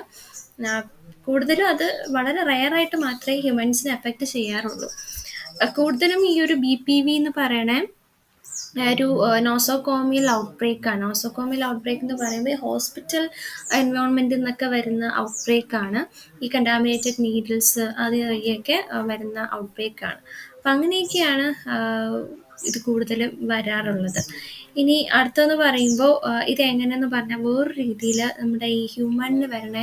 കൂടുതലും അത് വളരെ റെയറായിട്ട് മാത്രമേ ഹ്യൂമൻസിനെ എഫക്റ്റ് ചെയ്യാറുള്ളൂ. കൂടുതലും ഈ ഒരു ബി പി വി എന്ന് പറയണേ ഒരു നോസോകോമിയൽ ഔട്ട്ബ്രേക്ക് ആണ്. നോസോകോമിയൽ ഔട്ട്ബ്രേക്ക് എന്ന് പറയുമ്പോൾ ഹോസ്പിറ്റൽ എൻവയോൺമെന്റിൽ നിന്നൊക്കെ വരുന്ന ഔട്ട്ബ്രേക്ക് ആണ്. ഈ കണ്ടാമിനേറ്റഡ് നീഡിൽസ് അത് വഴിയൊക്കെ വരുന്ന ഔട്ട്ബ്രേക്ക് ആണ്. അപ്പം അങ്ങനെയൊക്കെയാണ് ഇത് കൂടുതലും വരാറുള്ളത്. ഇനി അടുത്തെന്ന് പറയുമ്പോൾ ഇത് എങ്ങനെയെന്ന് പറഞ്ഞാൽ വേറൊരു രീതിയിൽ നമ്മുടെ ഈ ഹ്യൂമനിൽ വരണ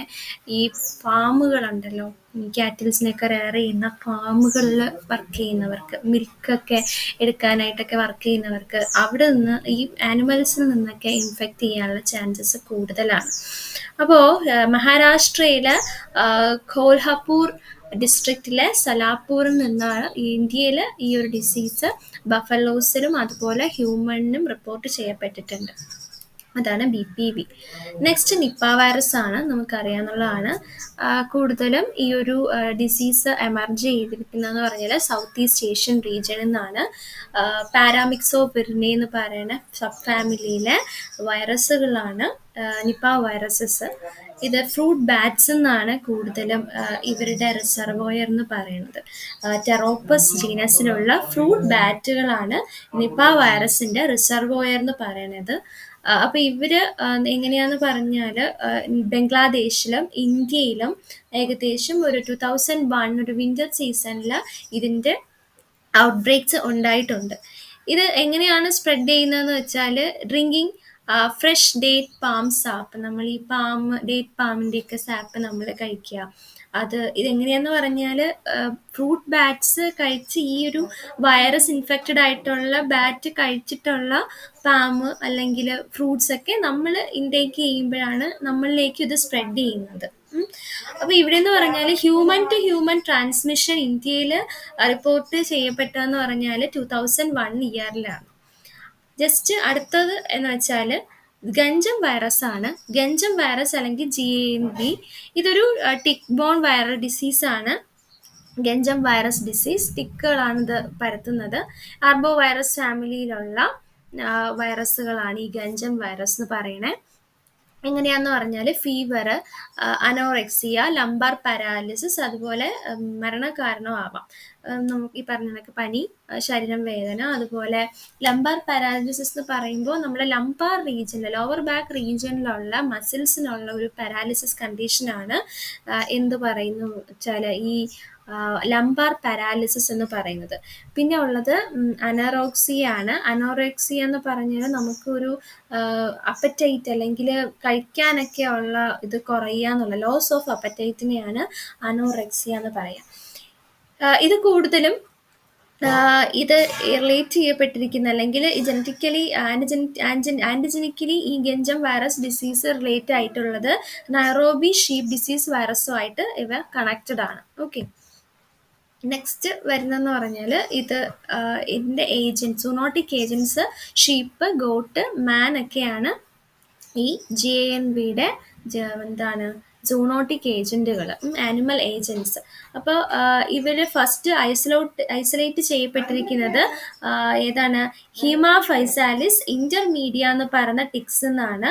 ഈ ഫാമുകളുണ്ടല്ലോ ക്യാറ്റിൽസിനെയൊക്കെ റെയർ ചെയ്യുന്ന ഫാമുകളിൽ വർക്ക് ചെയ്യുന്നവർക്ക് മിൽക്കൊക്കെ എടുക്കാനായിട്ടൊക്കെ വർക്ക് ചെയ്യുന്നവർക്ക് അവിടെ നിന്ന് ഈ ആനിമൽസിൽ നിന്നൊക്കെ ഇൻഫെക്റ്റ് ചെയ്യാനുള്ള ചാൻസസ് കൂടുതലാണ്. അപ്പോൾ മഹാരാഷ്ട്രയിലെ ഖോൽഹപൂർ ഡിസ്ട്രിക്റ്റിലെ സലാപ്പൂറിൽ നിന്നാണ് ഇന്ത്യയിൽ ഈ ഒരു ഡിസീസ് ബഫലോസിലും അതുപോലെ ഹ്യൂമണിനും റിപ്പോർട്ട് ചെയ്യപ്പെട്ടിട്ടുണ്ട്. അതാണ് B P V next Nipah virus ആണ് നമുക്കറിയാവുന്നതാണ് കൂടുതലും ഈ ഒരു ഡിസീസ് എമർജ് ചെയ്തിരിക്കുന്നതെന്ന് പറഞ്ഞാൽ സൗത്ത് ഈസ്റ്റ് ഏഷ്യൻ റീജിയനിൽ നിന്നാണ് പാരാമിക്സോ പിറിനെ എന്ന് പറയുന്ന സബ് ഫാമിലിയിലെ വൈറസുകളാണ് നിപ്പ വൈറസസ് ഇത് ഫ്രൂട്ട് ബാറ്റ്സ് എന്നാണ് കൂടുതലും ഇവരുടെ റിസർവോയർ എന്ന് പറയുന്നത് ടെറോപ്പസ് ജീനസിലുള്ള ഫ്രൂട്ട് ബാറ്റുകളാണ് നിപ്പ വൈറസിന്റെ റിസർവോയർ എന്ന് പറയുന്നത് അപ്പോൾ ഇവർ എങ്ങനെയാന്ന് പറഞ്ഞാൽ ബംഗ്ലാദേശിലും ഇന്ത്യയിലും ഏകദേശം ഒരു ടു തൗസൻഡ് വൺ ഒരു വിന്റർ സീസണിൽ ഇതിന്റെ ഔട്ട് ബ്രേക്സ് ഉണ്ടായിട്ടുണ്ട്. ഇത് എങ്ങനെയാണ് സ്പ്രെഡ് ചെയ്യുന്നതെന്ന് വെച്ചാൽ drinking fresh date palm sap നമ്മൾ ഈ പാം ഡേറ്റ് പാമിന്റെയൊക്കെ സാപ്പ് നമ്മൾ കഴിക്കുക. അത് ഇതെങ്ങനെയാന്ന് പറഞ്ഞാൽ ഫ്രൂട്ട് ബാറ്റ്സ് കഴിച്ച് ഈ ഒരു വൈറസ് ഇൻഫെക്റ്റഡ് ആയിട്ടുള്ള ബാറ്റ് കഴിച്ചിട്ടുള്ള പാമ്പ് അല്ലെങ്കിൽ ഫ്രൂട്ട്സ് ഒക്കെ നമ്മൾ ഇൻടേക്ക് ചെയ്യുമ്പോഴാണ് നമ്മളിലേക്ക് ഇത് സ്പ്രെഡ് ചെയ്യുന്നത്. അപ്പൊ ഇവിടെ എന്ന് പറഞ്ഞാൽ ഹ്യൂമൻ ടു ഹ്യൂമൻ ട്രാൻസ്മിഷൻ ഇന്ത്യയിൽ റിപ്പോർട്ട് ചെയ്യപ്പെട്ടതെന്ന് പറഞ്ഞാൽ ടൂ തൗസൻഡ് വൺ ഇയറിലാണ് ജസ്റ്റ് അടുത്തത് എന്ന് വെച്ചാൽ ഗഞ്ചം വൈറസ് ആണ്. ഗഞ്ചം വൈറസ് അല്ലെങ്കിൽ ജി എൻ ബി ഇതൊരു ടിക് ബോൺ വൈറൽ ഡിസീസ് ആണ്. ഗഞ്ചം വൈറസ് ഡിസീസ് ടിക്കുകളാണ് ഇത് പരത്തുന്നത്. ആർബോ വൈറസ് ഫാമിലിയിലുള്ള വൈറസുകളാണ് ഈ ഗഞ്ചം വൈറസ് എന്ന് പറയണേ എങ്ങനെയാന്ന് പറഞ്ഞാൽ ഫീവർ അനോറെക്സിയ ലംബാർ പാരാലിസിസ് അതുപോലെ മരണകാരണമാവാം. നമുക്ക് ഈ പറഞ്ഞ കണക്ക് പനി ശരീരം വേദന അതുപോലെ ലംബാർ പാരാലിസിസ് എന്ന് പറയുമ്പോൾ നമ്മുടെ ലംബാർ റീജിയനിൽ ലോവർ ബാക്ക് റീജിയനിലുള്ള മസിൽസിനുള്ള ഒരു പാരാലിസിസ് കണ്ടീഷനാണ് എന്ത് പറയുന്നു വെച്ചാൽ ഈ ലംബാർ പാരാലിസിസ് എന്ന് പറയുന്നത്. പിന്നെ ഉള്ളത് അനറോക്സിയ ആണ്. അനോറോക്സിയ എന്ന് പറഞ്ഞാൽ നമുക്കൊരു അപ്പറ്റൈറ്റ് അല്ലെങ്കിൽ കഴിക്കാനൊക്കെ ഉള്ള ഇത് കുറയുക എന്നുള്ള ലോസ് ഓഫ് അപ്പറ്റൈറ്റിനെയാണ് അനോറെക്സിയ എന്ന് പറയാം ഇത് കൂടുതലും ഇത് റിലേറ്റ് ചെയ്യപ്പെട്ടിരിക്കുന്ന അല്ലെങ്കിൽ ജനറ്റിക്കലി ആന്റിജൻ ആന്റിജനിക്കലി ഈ ഗഞ്ചം വൈറസ് ഡിസീസ് റിലേറ്റ് ആയിട്ടുള്ളത് നൈറോബി ഷീപ്പ് ഡിസീസ് വൈറസുമായിട്ട് ഇവ കണക്റ്റഡ് ആണ്. ഓക്കെ നെക്സ്റ്റ് വരുന്നതെന്ന് പറഞ്ഞാൽ ഇത് ഇതിന്റെ agents zoonotic agents sheep goat man ഒക്കെയാണ് ഈ ജെ എൻ വിയുടെ എന്താണ് സൂണോട്ടിക് ഏജന്റുകൾ ആനിമൽ ഏജൻസ് അപ്പോൾ ഇവർ ഫസ്റ്റ് ഐസൊലോട്ട് ഐസൊലേറ്റ് ചെയ്യപ്പെട്ടിരിക്കുന്നത് ഏതാണ്? ഹിമ ഫൈസാലിസ് ഇന്റർമീഡിയ എന്ന് പറയുന്ന ടിക്സ് എന്നാണ്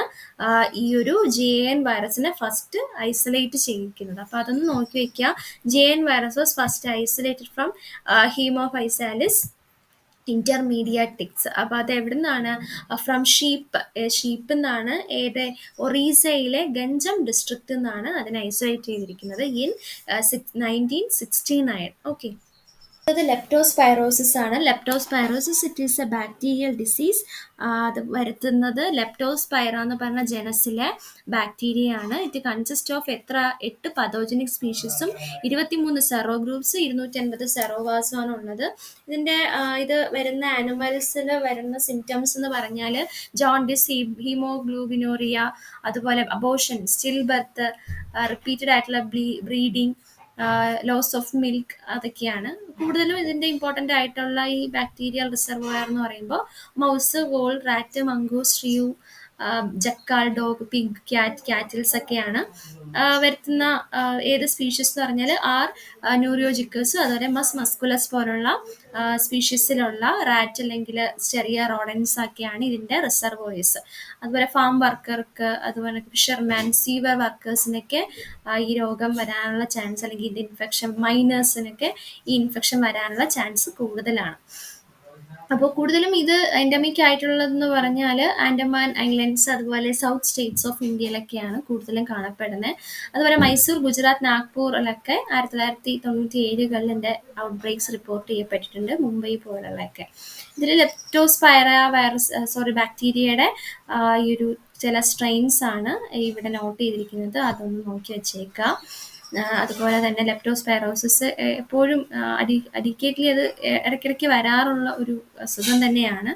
ഈ ഒരു ജെ എൻ വൈറസിനെ ഫസ്റ്റ് ഐസൊലേറ്റ് ചെയ്യിക്കുന്നത്. അപ്പോൾ അതൊന്ന് നോക്കി വെക്കുക J N virus was first isolated from Haemaphysalis intermedia ticks അപ്പോൾ അത് എവിടെ നിന്നാണ് ഫ്രം ഷീപ്പ് ഷീപ്പ് എന്നാണ് ഏത് ഒറീസയിലെ ഗഞ്ചം ഡിസ്ട്രിക്റ്റ് നിന്നാണ് അതിനെ ഐസൊലേറ്റ് ചെയ്തിരിക്കുന്നത് in six nineteen sixty nine okay അത് ലെപ്റ്റോസ്പൈറോസിസ് ആണ്. Leptospirosis it is a bacterial disease അത് വരുത്തുന്നത് ലെപ്റ്റോസ്പൈറ എന്ന് പറഞ്ഞ ജനസിലെ ബാക്ടീരിയ ആണ്. ഇറ്റ് കൺസിസ്റ്റ് ഓഫ് എത്ര എട്ട് പതോജനിക് സ്പീഷീസും ഇരുപത്തിമൂന്ന് സെറോ ഗ്രൂപ്പ്സ് ഇരുന്നൂറ്റൻപത് സെറോവാസുമാണ് ഉള്ളത്. ഇതിന്റെ ഇത് വരുന്ന ആനിമൽസിൽ വരുന്ന സിംറ്റംസ് എന്ന് പറഞ്ഞാൽ ജോണ്ടിസ് ഹീമോഗ്ലൂബിനോറിയ അതുപോലെ അബോഷൻ സ്റ്റിൽ ബർത്ത് റിപ്പീറ്റഡ് ആയിട്ടുള്ള ബ്ലീ ബ്രീഡിങ് ലോസ് ഓഫ് മിൽക്ക് അതൊക്കെയാണ്. കൂടുതലും ഇതിന്റെ ഇമ്പോർട്ടന്റ് ആയിട്ടുള്ള ഈ ബാക്ടീരിയൽ റിസർവോയർ എന്ന് പറയുമ്പോൾ mouse vole rat mongoose shrew jackal dog pig cat cattles ഒക്കെയാണ്. വരുത്തുന്ന ഏത് സ്പീഷീസ് എന്ന് പറഞ്ഞാൽ ആർ ന്യൂറിയോജിക്കൽസ് അതുപോലെ മസ് മസ്കുലസ് പോലുള്ള സ്പീഷീസിലുള്ള റാറ്റ് അല്ലെങ്കിൽ ചെറിയ റോഡൻസ് ഒക്കെയാണ് ഇതിന്റെ റിസർവോയേഴ്സ് അതുപോലെ ഫാം വർക്കർക്ക് അതുപോലെ ഫിഷർമാൻ സീവർ വർക്കേഴ്സിനൊക്കെ ഈ രോഗം വരാനുള്ള ചാൻസ് അല്ലെങ്കിൽ ഇതിന്റെ ഇൻഫെക്ഷൻ മൈനേഴ്സിനൊക്കെ ഈ ഇൻഫെക്ഷൻ വരാനുള്ള ചാൻസ് കൂടുതലാണ്. അപ്പോൾ കൂടുതലും ഇത് എൻഡമിക് ആയിട്ടുള്ളതെന്ന് പറഞ്ഞാൽ ആൻഡമാൻ ഐലൻഡ്സ് അതുപോലെ സൗത്ത് സ്റ്റേറ്റ്സ് ഓഫ് ഇന്ത്യയിലൊക്കെയാണ് കൂടുതലും കാണപ്പെടുന്നത്. അതുപോലെ മൈസൂർ ഗുജറാത്ത് നാഗ്പൂറിലൊക്കെ ആയിരത്തി തൊള്ളായിരത്തി തൊണ്ണൂറ്റി ഏഴുകളിൽ ഔട്ട് ബ്രേക്സ് റിപ്പോർട്ട് ചെയ്യപ്പെട്ടിട്ടുണ്ട് മുംബൈ പോലുള്ളതൊക്കെ ഇതിൽ ലെപ്റ്റോസ്പൈറ വൈറസ് സോറി ബാക്ടീരിയയുടെ ഈ ഒരു ചില സ്ട്രെയിൻസ് ആണ് ഇവിടെ നോട്ട് ചെയ്തിരിക്കുന്നത്. അതൊന്ന് നോക്കി വെച്ചേക്കാം. അതുപോലെ തന്നെ ലെപ്റ്റോസ്പൈറോസിസ് എപ്പോഴും അഡി അഡിക്കേറ്റ്ലി അത് ഇടയ്ക്കിടയ്ക്ക് വരാറുള്ള ഒരു അസുഖം തന്നെയാണ്.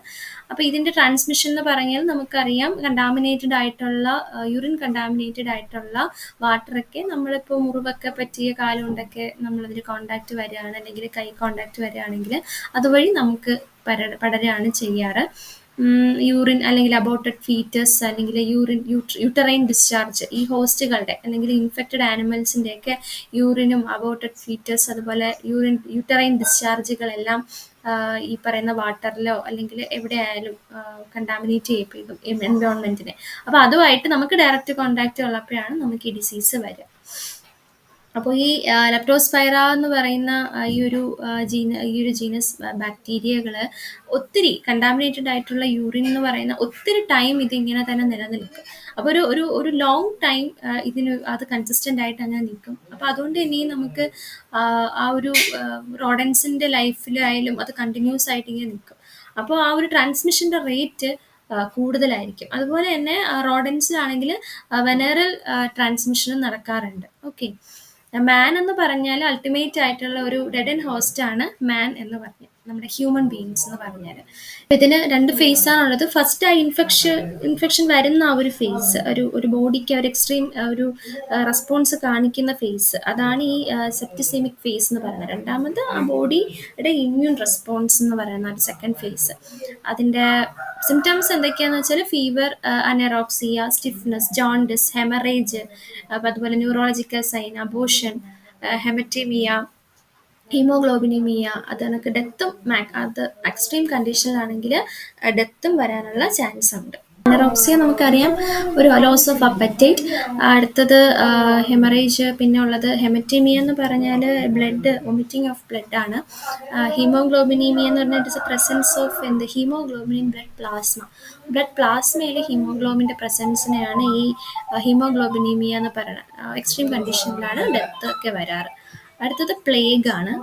അപ്പോൾ ഇതിന്റെ ട്രാൻസ്മിഷൻ എന്ന് പറഞ്ഞാൽ നമുക്കറിയാം കണ്ടാമിനേറ്റഡ് ആയിട്ടുള്ള യൂറിൻ കണ്ടാമിനേറ്റഡ് ആയിട്ടുള്ള വാട്ടറൊക്കെ നമ്മളിപ്പോൾ മുറിവൊക്കെ പറ്റിയ കാലം കൊണ്ടൊക്കെ നമ്മളതിൽ കോണ്ടാക്റ്റ് വരികയാണ് അല്ലെങ്കിൽ കൈ കോണ്ടാക്ട് വരികയാണെങ്കിൽ അതുവഴി നമുക്ക് പര പടരുകയാണ് ചെയ്യാറ്. യൂറിൻ അല്ലെങ്കിൽ അബോട്ടഡ് ഫീറ്റസ് അല്ലെങ്കിൽ യൂറിൻ യൂട്ടറൈൻ ഡിസ്ചാർജ് ഈ ഹോസ്റ്റുകളുടെ അല്ലെങ്കിൽ ഇൻഫെക്റ്റഡ് ആനിമൽസിന്റെയൊക്കെ യൂറിനും അബോട്ടഡ് ഫീറ്റസ് അതുപോലെ യൂറിൻ യൂട്ടറൈൻ ഡിസ്ചാർജുകളെല്ലാം ഈ പറയുന്ന വാട്ടറിലോ അല്ലെങ്കിൽ എവിടെ ആയാലും കണ്ടാമിനേറ്റ് ചെയ്യപ്പെടും എൻവയോൺമെന്റിനെ അപ്പോൾ അതുമായിട്ട് നമുക്ക് ഡയറക്റ്റ് കോണ്ടാക്റ്റ് ഉള്ളപ്പോഴാണ് നമുക്ക് ഈ ഡിസീസ് വരിക. അപ്പോൾ ഈ ലെപ്റ്റോസ്പൈറ എന്ന് പറയുന്ന ഈ ഒരു ജീന ഈ ഒരു ജീനസ് ബാക്ടീരിയകൾ ഒത്തിരി കണ്ടാമിനേറ്റഡ് ആയിട്ടുള്ള യൂറിൻ എന്ന് പറയുന്ന ഒത്തിരി ടൈം ഇതിങ്ങനെ തന്നെ നിലനിൽക്കും. അപ്പോൾ ഒരു ഒരു ഒരു ലോങ് ടൈം ഇതിന് അത് കൺസിസ്റ്റന്റ് ആയിട്ട് അങ്ങനെ നിൽക്കും. അപ്പോൾ അതുകൊണ്ട് ഇനി നമുക്ക് ആ ഒരു റോഡൻസിന്റെ ലൈഫിലായാലും അത് കണ്ടിന്യൂസ് ആയിട്ട് ഇങ്ങനെ നിൽക്കും. അപ്പോൾ ആ ഒരു ട്രാൻസ്മിഷന്റെ റേറ്റ് കൂടുതലായിരിക്കും. അതുപോലെ തന്നെ റോഡൻസിലാണെങ്കിൽ വെനറൽ ട്രാൻസ്മിഷനും നടക്കാറുണ്ട്. ഓക്കെ മാൻ എന്ന് പറഞ്ഞാൽ അൾട്ടിമേറ്റ് ആയിട്ടുള്ള ഒരു ഡെഡ് ആൻഡ് ഹോസ്റ്റ് ആണ് മാൻ എന്ന് പറഞ്ഞത് നമ്മുടെ ഹ്യൂമൻ ബീങ്സ് എന്ന് പറഞ്ഞാൽ ഇതിന് രണ്ട് ഫേസ് ആണുള്ളത്. ഫസ്റ്റ് ആ ഇൻഫെക്ഷൻ ഇൻഫെക്ഷൻ വരുന്ന ആ ഒരു ഫേസ് ഒരു ഒരു ബോഡിക്ക് ഒരു എക്സ്ട്രീം ഒരു റെസ്പോൺസ് കാണിക്കുന്ന ഫേസ് അതാണ് ഈ സെപ്റ്റിസെമിക് ഫേസ് എന്ന് പറയുന്നത്. രണ്ടാമത് ആ ബോഡിയുടെ ഇമ്മ്യൂൺ റെസ്പോൺസ് എന്ന് പറയുന്ന ഒരു സെക്കൻഡ് ഫേസ് അതിന്റെ സിംറ്റംസ് എന്തൊക്കെയാന്ന് വെച്ചാൽ fever anorexia stiffness jaundice haemorrhage അതുപോലെ ന്യൂറോളജിക്കൽ സൈൻ അബോഷൻ ഹെമറ്റീമിയ ഹീമോഗ്ലോബിനിമിയ അത് കണക്ക് ഡെത്തും അത് എക്സ്ട്രീം കണ്ടീഷനിലാണെങ്കിൽ ഡെത്തും വരാനുള്ള ചാൻസ് ഉണ്ട്. അനറോക്സിയ നമുക്കറിയാം. ഒരു ലോസ് ഓഫ് അപ്പറ്റൈറ്റ് അടുത്തത് ഹെമറേജ് പിന്നെ ഉള്ളത് ഹെമറ്റീമിയ എന്ന് പറഞ്ഞാൽ ബ്ലഡ് വൊമിറ്റിംഗ് ഓഫ് ബ്ലഡ് ആണ്. ഹീമോഗ്ലോബിനീമിയ എന്ന് പറഞ്ഞാൽ ഇറ്റ്സ് എ പ്രസൻസ് ഓഫ് എന്ത്? ഹീമോഗ്ലോബിൻ ബ്ലഡ് പ്ലാസ്മ ബ്ലഡ് പ്ലാസ്മയിൽ ഹീമോഗ്ലോബിന്റെ പ്രസൻസിനെയാണ് ഈ ഹീമോഗ്ലോബിനീമിയ എന്ന് പറയുന്നത് എക്സ്ട്രീം കണ്ടീഷനിലാണ് ഡെത്ത് ഒക്കെ വരാറ്. അടുത്തത് പ്ലേഗ് ആണ്.